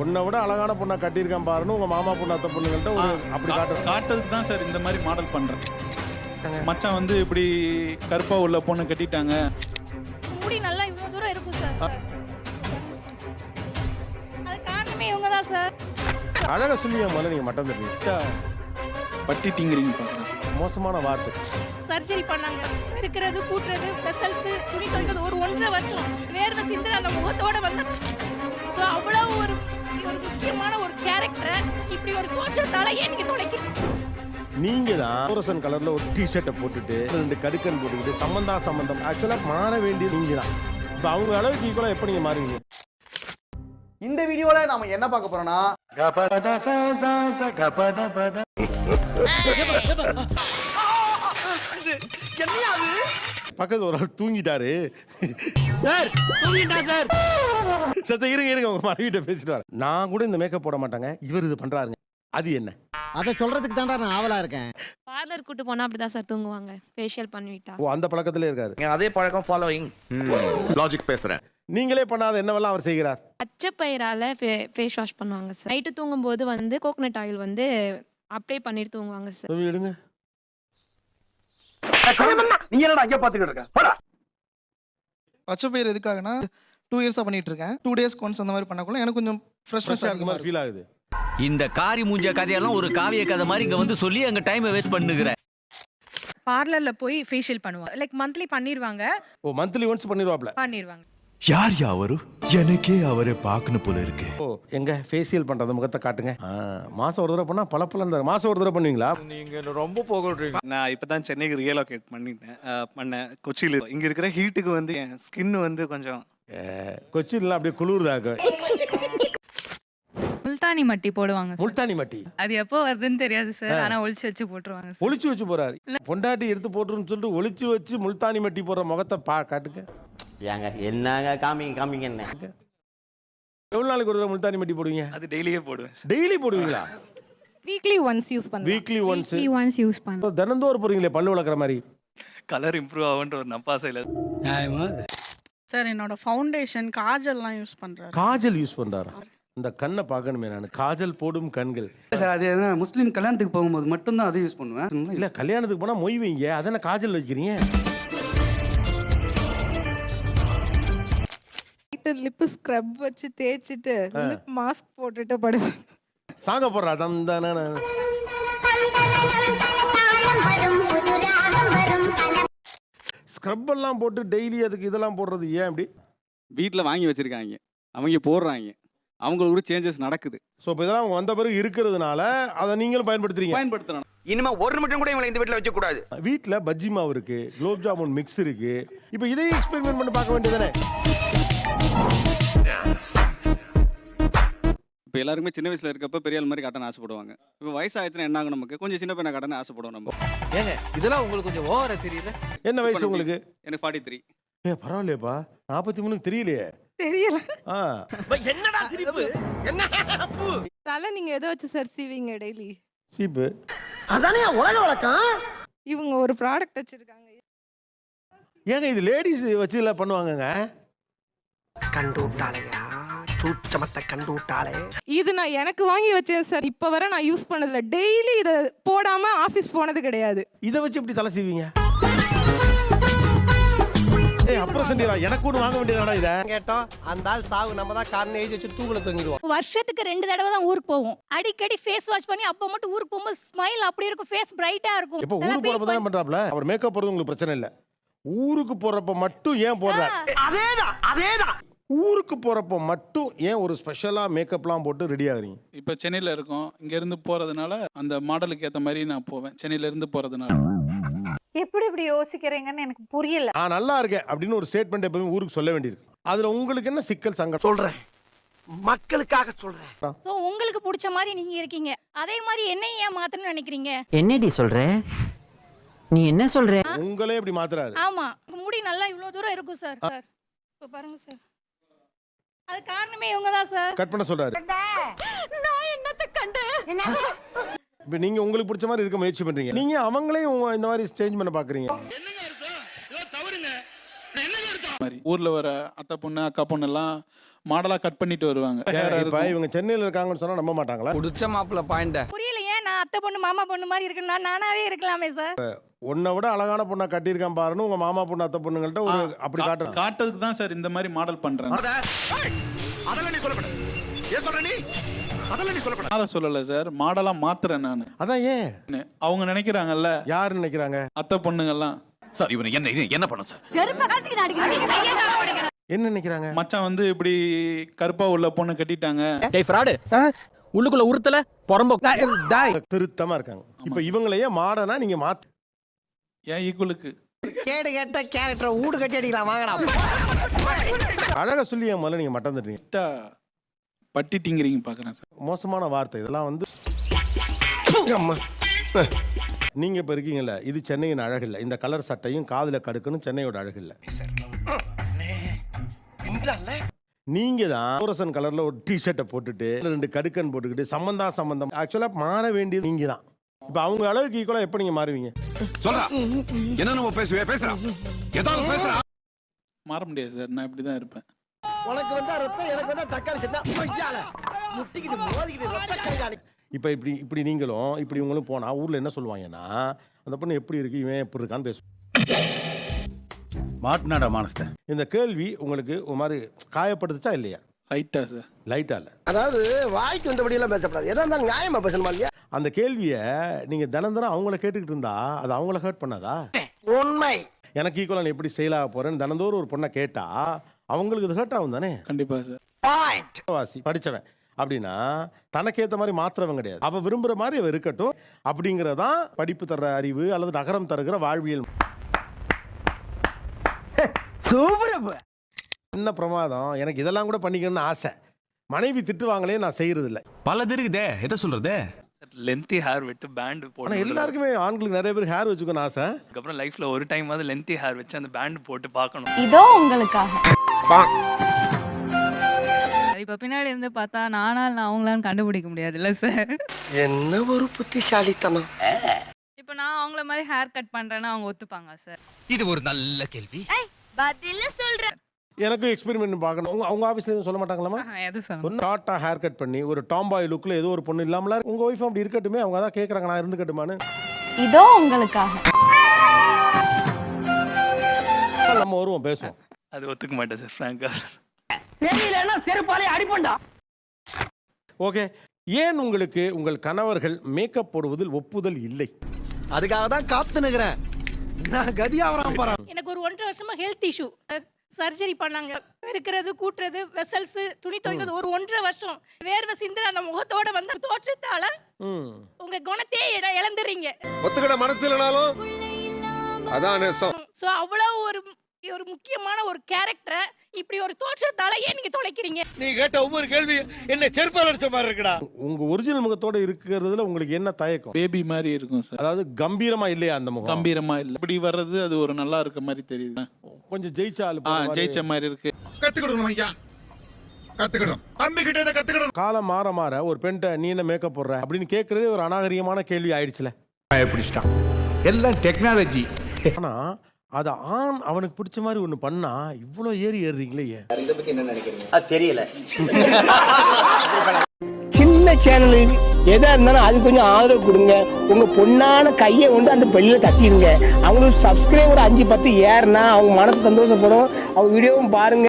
உன்னை விட அழகான பொண்ணை கட்டியிருக்கான் பாருன்னு உங்க மாமா பொண்ணு அத்தை பொண்ணுங்கள்ட்ட ஒரு அப்படி காட்டு காட்டுறதுக்கு தான் சார் இந்த மாதிரி மாடல் பண்றேன். மச்சான் வந்து இப்படி கருப்பா உள்ள பொண்ணு கட்டிட்டாங்க. முடி நல்லா இவ்வளோ தூரம் இருக்கும் சார். அது காரணமே இவங்க தான் சார். அழகா சொல்லியா முதல்ல நீங்க மட்டம் தருவீங்க பட்டிட்டிங்கிறீங்க. மோசமான வார்த்தை. சர்ஜரி பண்ணாங்க. இருக்கிறது கூட்டுறது வெசல்ஸ் துணி துவைக்கிறது ஒரு ஒன்றரை வருஷம். வேர்வை சிந்துற அந்த முகத்தோட வந்த. ஸோ அவ்வளோ ஒரு ஒரு முக்கியமான ஒரு கேரக்டரை இப்படி ஒரு தோற்றத்தால நீங்க தான் கலர்ல ஒரு டி ஷர்ட்டை போட்டுட்டு ரெண்டு கடுக்கன் போட்டுக்கிட்டு சம்பந்தா சம்பந்தம் ஆக்சுவலா மாற வேண்டியது நீங்க தான் இப்போ அவங்க அளவுக்கு ஈக்குவலா எப்போ நீங்க மாறுவீங்க? இந்த வீடியோல நாம என்ன பார்க்க போறோம்னா பக்கத்துல ஒரு ஆள் தூங்கிட்டாரு. சத்த இருங்க இருங்க உங்க மனைவிட்ட பேசிட்டு வரேன். நான் கூட இந்த மேக்கப் போட மாட்டாங்க. இவர் இது பண்றாருங்க. அது என்ன? அதை சொல்றதுக்கு தான்டா நான் ஆவலா இருக்கேன். பார்லர் கூட்டு போனா அப்படிதான் சார் தூங்குவாங்க. ஃபேஷியல் பண்ணிவிட்டா ஓ அந்த பழக்கத்திலே இருக்காரு. அதே பழக்கம் ஃபாலோயிங் லாஜிக் பேசுறேன். நீங்களே பண்ணாத என்னவெல்லாம் அவர் செய்கிறார்? பச்சை பயிரால ஃபேஸ் வாஷ் பண்ணுவாங்க சார். நைட்டு தூங்கும்போது வந்து கோகனட் ஆயில் வந்து அப்ளை பண்ணிட்டு தூங்குவாங்க சார். தம்பி எடுங்க பச்சை பயிர் எதுக்காகனா டூ இயர்ஸாக பண்ணிட்டு இருக்கேன். டூ டேஸ் ஒன்ஸ் அந்த மாதிரி பண்ணக்குள்ள எனக்கு கொஞ்சம் ஃப்ரெஷ்னஸ் இருக்க அதிகமாக மாதிரி ஃபீல் ஆகுது. இந்த காரி மூஞ்ச கதையெல்லாம் ஒரு காவிய கதை மாதிரி இங்க வந்து சொல்லி அங்க டைமை வேஸ்ட் பண்ணுகிற. பார்லர்ல போய் ஃபேஷியல் பண்ணுவாங்க. லைக் மந்த்லி பண்ணிருவாங்க. ஓ மந்த்லி ஒன்ஸ் பண்ணிடுவாப்ல பண்ணிருவாங்க. யார் யாவரு எனக்கே அவரை பார்க்கணும் போல இருக்கு. ஓ எங்க? ஃபேஷியல் பண்றது முகத்தை காட்டுங்க. ஆ, மாசம் ஒரு தடவை பண்ணா பல பல மாசம் ஒரு தடவை பண்ணுவீங்களா? நீங்க ரொம்ப புகழ்றீங்க. நான் இப்பதான் சென்னைக்கு ரீலோகேட் பண்ணிட்டேன். அஹ், பண்ணேன். கொச்சியில். இங்க இருக்கிற ஹீட்டுக்கு வந்து என் ஸ்கின் வந்து கொஞ்சம் கொச்சின்லாம் அப்படியே குளிர்தாக்க முல்தானி மட்டி போடுவாங்க sir. முல்தானி மட்டி? அது எப்போ வருதுன்னு தெரியாது சார். ஆனா ஒளிச்சு வச்சு போட்டுருவாங்க sir. ஒளிச்சு வச்சு போறாரு. பொண்டாட்டி எடுத்து போட்டுருன்னு சொல்லிட்டு ஒளிச்சு வச்சு முல்தானி மட்டி போடுற முகத்தை பா காட்டுங்க. ஏங்க என்னங்க காமிங்க காமிங்க என்ன? எவ்வளவு நாளைக்கு ஒரு தடவை முல்தானி மட்டி போடுவீங்க? அது டெய்லியே போடுவேன் டெய்லி போடுவீங்களா? வீக்லி ஒன்ஸ் யூஸ் பண்ணுவேன். வீக்லி ஒன்ஸ் ஒன்ஸ் யூஸ் பண்ண தினந்தோறும் போறீங்களே பல்லு வளர்க்குற மாதிரி? கலர் இம்ப்ரூவ் ஆகுன்ற ஒரு நப்பாசையில் சார் என்னோட ஃபவுண்டேஷன் காஜல்லாம் யூஸ் பண்றாரு. காஜல் யூஸ் பண்றாரா? இந்த கண்ணை பார்க்கணுமே நான். காஜல் போடும் கண்கள். சார் அது முஸ்லீம் கல்யாணத்துக்கு போகும்போது மட்டும்தான் அதை யூஸ் பண்ணுவேன். இல்ல கல்யாணத்துக்கு போனா மொய் வைங்க. அதென்ன காஜல் வைக்கிறீங்க? லிப் ஸ்க்ரப் வச்சு தேய்ச்சிட்டு மாஸ்க் போட்டுட்டு படுவேன் சாங்க போடுறா. தம் தானே ஸ்க்ரப் எல்லாம் போட்டு டெய்லி அதுக்கு இதெல்லாம் போடுறது ஏன் அப்படி? வீட்டில் வாங்கி வச்சிருக்காங்க. அவங்க போடுறாங்க. அவங்களுக்கு ஒரு சேஞ்சஸ் நடக்குது. ஸோ இப்போ இதெல்லாம் அவங்க வந்த பிறகு இருக்கிறதுனால அதை நீங்களும் பயன்படுத்துறீங்க. பயன்படுத்துறோம் இனிமே ஒரு நிமிஷம் கூட இவங்களை இந்த வீட்டுல வச்சு கூடாது வீட்டில் பஜ்ஜி மாவு இருக்கு குலோப் ஜாமுன் மிக்ஸ் இருக்கு. இப்போ இதையும் எக்ஸ்பெரிமெண்ட் பண்ணி பார்க்க வேண்டியதானே இப்போ எல்லாருமே சின்ன வயசுல இருக்கப்ப பெரிய ஆள் மாதிரி காட்டணும் ஆசைப்படுவாங்க. இப்போ வயசாச்சுன்னா என்ன ஆகும் நமக்கு? கொஞ்சம் சின்ன பையனை காட்டணும் ஆசைப்படுவோம் நம்ம. ஏங்க இதெல்லாம் உங்களுக்கு கொஞ்சம் ஓவரா தெரியல? என்ன வயசு உங்களுக்கு? எனக்கு ஃபார்ட்டி த்ரீ ஏ பரவாயில்லையேப்பா. நாற்பத்தி மூணுக்கு தெரியலையே. தெரியல. ஆ. என்னடா சிரிப்பு? என்ன தலை நீங்க எதை வச்சு சார் சீவிங்க டெய்லி சீப்பு. அதானே உலக வழக்கம்? இவங்க ஒரு ப்ராடக்ட் வச்சிருக்காங்க. ஏங்க இது லேடிஸ் வச்சு இல்லை பண்ணுவாங்கங்க? கண்டு விட்டாளையா சூச்சமத்தை கண்டு விட்டாளே இது நான் எனக்கு வாங்கி வச்சேன் சார் இப்போ வரை நான் யூஸ் பண்ணதில்ல. டெய்லி இதை போடாம ஆஃபீஸ் போனது கிடையாது. இதை வச்சு எப்படி தலை சீவீங்க சண்டியா எனக்கு ஒன்று வாங்க வேண்டியதாடா இதை? கேட்டோம். அந்த ஆள் சாவு நம்ம தான் காரணம் எழுதி வச்சு தூக்குல தொங்கிடுவோம். வருஷத்துக்கு ரெண்டு தடவை தான் ஊருக்கு போவோம். அடிக்கடி ஃபேஸ் வாஷ் பண்ணி அப்போ மட்டும் ஊருக்கு போகும்போது ஸ்மைல் அப்படி இருக்கும் ஃபேஸ் பிரைட்டா இருக்கும். இப்போ ஊருக்கு போறப்ப தானே பண்றாப்ல? அவர் மேக்கப் போறது உங்களுக்கு பிரச்சனை இல்ல. ஊருக்கு போறப்ப மட்டும் ஏன் போடுறாரு அதேதான் அதேதான். ஊருக்கு போறப்ப மட்டும் ஏன் ஒரு ஸ்பெஷலா மேக்கப்லாம் போட்டு ரெடி ஆகுறீங்க? இப்போ சென்னையில் இருக்கோம். இங்கேருந்து போகிறதுனால அந்த மாடலுக்கு ஏற்ற மாதிரி நான் போவேன். சென்னையிலேருந்து போகிறதுனால எப்படி இப்படி யோசிக்கிறீங்கன்னு எனக்கு புரியல. நான் நல்லா இருக்கேன் அப்படின்னு ஒரு ஸ்டேட்மெண்ட் எப்பவுமே ஊருக்கு சொல்ல வேண்டியது அதுல உங்களுக்கு என்ன சிக்கல் சங்கம் சொல்றேன். மக்களுக்காக சொல்றேன். சோ உங்களுக்கு பிடிச்ச மாதிரி நீங்க இருக்கீங்க. அதே மாதிரி என்னையும் ஏன் மாத்தணும்னு நினைக்கிறீங்க? என்னடி சொல்ற? நீ என்ன சொல்ற? உங்களே இப்படி மாத்துறாரு. ஆமா. உங்க முடி நல்லா இவ்வளவு தூரம் இருக்கும் சார் சார். இப்போ பாருங்க சார் அது காரணமே இவங்க தான் சார் கட் பண்ண சொல்றாரு. நான் என்னத்த கண்டேன்? இப்போ நீங்க உங்களுக்கு பிடிச்ச மாதிரி இருக்க முயற்சி பண்றீங்க. நீங்க அவங்களையும் இந்த மாதிரி சேஞ்ச் பண்ண பாக்குறீங்க. மாதிரி ஊரில் வர அத்தை பொண்ணு அக்கா பொண்ணெல்லாம் மாடலா கட் பண்ணிட்டு வருவாங்க. இப்ப இவங்க சென்னையில இருக்காங்கன்னு சொன்னா நம்ப மாட்டாங்களா? புடிச்ச மாப்பிள்ள பாயிண்ட புரியல ஏன் நான் அத்தை பொண்ணு மாமா பொண்ணு மாதிரி இருக்குன்னா நானாவே இருக்கலாமே சார் உன்னை விட அழகான பொண்ணா கட்டியிருக்கான் பாருன்னு உங்க மாமா பொண்ணு அத்தை பொண்ணுங்கள்ட்ட ஒரு அப்படி காட்டுறான் காட்டுறதுக்கு தான் சார் இந்த மாதிரி மாடல் பண்றாங்க. அதெல்லாம் நீ சொல்லப்படாது ஏன் சொல்ற நீ? அதெல்லாம் நீ சொல்லப்படாது மாற சொல்லல சார். மாடலா மாத்துறேன் நான். அதான் ஏன்? அவங்க நினைக்கிறாங்கல்ல? யாரு நினைக்கிறாங்க? அத்தை பொண்ணுங்கெல்லாம் சார் இவனை என்ன என்ன பண்ண சார்? செருப்ப காட்டி அடிக்கிறேன் என்ன நினைக்கிறாங்க? மச்சான் வந்து இப்படி கருப்பா உள்ள பொண்ணு கட்டிட்டாங்க. டேய் ஃப்ராடு. உள்ளுக்குள்ள உறுத்தல பொறம்போ. திருத்தமா இருக்காங்க. இப்ப இவங்களையே மாடனா நீங்க மாத்து ஏன் ஈக்குவலுக்கு கேடு கேட்ட கேரக்டர் ஊடு கட்டி அடிக்கலாம் வாங்கடா. அழகா சொல்லி முதல்ல நீங்க மட்டம் தட்டுறீங்க பட்டி டிங்கிறீங்க பாக்குறேன் சார். மோசமான வார்த்தை. இதெல்லாம் வந்து நீங்க இப்ப இருக்கீங்கல்ல இது சென்னையின் அழகு இல்ல இந்த கலர் சட்டையும் காதுல கடுக்கணும் சென்னையோட அழகு இல்ல நீங்க தான் ஃப்ளோரசன் கலர்ல ஒரு டி ஷர்ட்டை போட்டுட்டு ரெண்டு கடுக்கன் போட்டுக்கிட்டு சம்பந்தா சம்பந்தம் ஆக்சுவலா மாற வேண்டியது நீங்க தான். இப்ப அவங்க அளவுக்கு ஈக்குவலா எப்ப நீங்க மாறுவீங்க? சொல்றா. என்ன நம்ம பேசுவே பேசுறா. ஏதாவது பேசுறா. மாற முடியாது சார். நான் இப்படி தான் இருப்பேன். உனக்கு வந்தா ரத்தம் எனக்கு வந்தா தக்காளி சட்னா பொய்யால முட்டிக்கிட்டு மோதிக்கிட்டு ரத்த கையாளி இப்ப இப்படி இப்படி நீங்களும் இப்படி இவங்களும் போனா ஊர்ல என்ன சொல்லுவாங்கன்னா அந்த பொண்ணு எப்படி இருக்கு இவன் எப்படி இருக்கான்னு பேசுவோம் மாட்டினாடா மானஸ்த இந்த கேள்வி உங்களுக்கு ஒரு மாதிரி காயப்படுத்துச்சா இல்லையா? லைட்டா சார் லைட்டா இல்ல. அதாவது வாய்க்கு வந்தபடி எல்லாம் பேசக்கூடாது எதா இருந்தாலும் நியாயமா பேசணுமா இல்லையா? அந்த கேள்வியை நீங்க தினம் தினம் அவங்கள கேட்டுக்கிட்டு இருந்தா அது அவங்கள ஹர்ட் பண்ணாதா? உண்மை. எனக்கு ஈக்குவலா நான் எப்படி செயலாக போறேன்னு தினந்தோறும் ஒரு பொண்ணை கேட்டா அவங்களுக்கு இது ஹர்ட் ஆகும் தானே கண்டிப்பா சார் வாசி படிச்சவன். அப்படின்னா தனக்கேத்த மாதிரி மாத்துறவன் கிடையாது. அவ விரும்புற மாதிரி அவ இருக்கட்டும். அப்படிங்கறதான் படிப்பு தர்ற அறிவு அல்லது நகரம் தருகிற வாழ்வியல். என்ன பிரமாதம்? எனக்கு இதெல்லாம் கூட பண்ணிக்கணும்னு ஆசை. மனைவி திட்டுவாங்களே நான் செய்யறது இல்ல பலது இருக்குதே எதை சொல்றது? லென்த்தி ஹேர் விட்டு பேண்ட் போட்டு எல்லாருக்குமே ஆண்களுக்கு நிறைய பேர் ஹேர் வச்சுக்கணும்னு ஆசை. அதுக்கப்புறம் லைஃப்ல ஒரு டைம் வந்து லென்த்தி ஹேர் வச்சு அந்த பேண்ட் போட்டு பார்க்கணும். இதோ உங்களுக்காக. இப்ப பின்னாடி இருந்து பார்த்தா நானால் நான் அவங்களான்னு கண்டுபிடிக்க முடியாதுல்ல சார் என்ன ஒரு புத்திசாலித்தனம். இப்போ நான் அவங்கள மாதிரி ஹேர் கட் பண்றேன்னா அவங்க ஒத்துப்பாங்க சார் இது ஒரு நல்ல கேள்வி. பதில சொல்றேன் எனக்கும் எக்ஸ்பெரிமெண்ட் பார்க்கணும். உங்க அவங்க ஆஃபீஸ்ல எதுவும் சொல்ல மாட்டாங்களாமா எதுவும் சொல்ல ஒரு ஷார்ட்டா ஹேர் கட் பண்ணி ஒரு டாம்பாய் லுக்ல ஏதோ ஒரு பொண்ணு இல்லாமல உங்க ஒய்ஃப் அப்படி இருக்கட்டுமே அவங்க தான் கேக்குறாங்க நான் இருந்துக்கட்டுமான்னு. இதோ உங்களுக்காக. நம்ம வருவோம் பேசுவோம். அது ஒத்துக்க மாட்டேன் சார் ஃப்ராங்கா தெரியலன்னா செருப்பாலே அடிப்பண்டா. ஓகே ஏன் உங்களுக்கு உங்கள் கணவர்கள் மேக்கப் போடுவதில் ஒப்புதல் இல்லை? அதுக்காக தான் காத்து நிக்கிறேன். நான் கதியாவறான் போறேன். எனக்கு ஒரு ஒன்றரை வருஷமா ஹெல்த் இஷ்யூ சர்ஜரி பண்ணாங்க. பெருக்கிறது கூட்டுறது வெசல்ஸ் துணி துவைக்கிறது ஒரு ஒன்றரை வருஷம். வேர்வை சிந்து அந்த முகத்தோட வந்து தோற்றத்தால. உங்க குணத்தையே இழந்துறீங்க. ஒத்துக்கிட மனசு இல்லைனாலும் அதான் சோ அவ்வளவு ஒரு ஒரு முக்கியமான ஒரு கேரக்டரை இப்படி ஒரு தோற்றத்தால ஏன் நீங்க தொலைக்கிறீங்க? நீ கேட்ட ஒவ்வொரு கேள்வி என்ன செருப்பால் அடிச்ச மாதிரி இருக்குடா. உங்க ஒரிஜினல் முகத்தோட இருக்கிறதுல உங்களுக்கு என்ன தயக்கம்? பேபி மாதிரி இருக்கும் சார் அதாவது கம்பீரமா இல்லையா அந்த முகம்? கம்பீரமா இல்ல. இப்படி வர்றது அது ஒரு நல்லா இருக்க மாதிரி தெரியுது. கொஞ்சம் ஜெயிச்ச ஆ. ஜெயிச்ச மாதிரி இருக்கு. கத்துக்கிடணும் ஐயா. கத்துக்கிடும் தம்பி கிட்ட இதை கத்துக்கிடணும். காலம் மாற மாற ஒரு பெண்கிட்ட நீ என்ன மேக்கப் போடுற அப்படின்னு கேட்கறதே ஒரு அநாகரிகமான கேள்வி ஆயிடுச்சுல. பிடிச்சிட்டான். எல்லாம் டெக்னாலஜி ஆனா அது ஆண் அவனுக்கு பிடிச்ச மாதிரி ஒண்ணு பண்ணா இவ்வளவு ஏறி ஏறுறீங்களே ஏன்? தெரியல. சின்ன சேனல் எதா இருந்தாலும் அது கொஞ்சம் ஆதரவு கொடுங்க. உங்க பொண்ணான கையை கொண்டு அந்த பெல்லில தட்டிடுங்க அவங்களுக்கு சப்ஸ்கிரைபர் அஞ்சு பத்து ஏறுனா அவங்க மனசு சந்தோஷப்படும். அவங்க வீடியோவும் பாருங்க.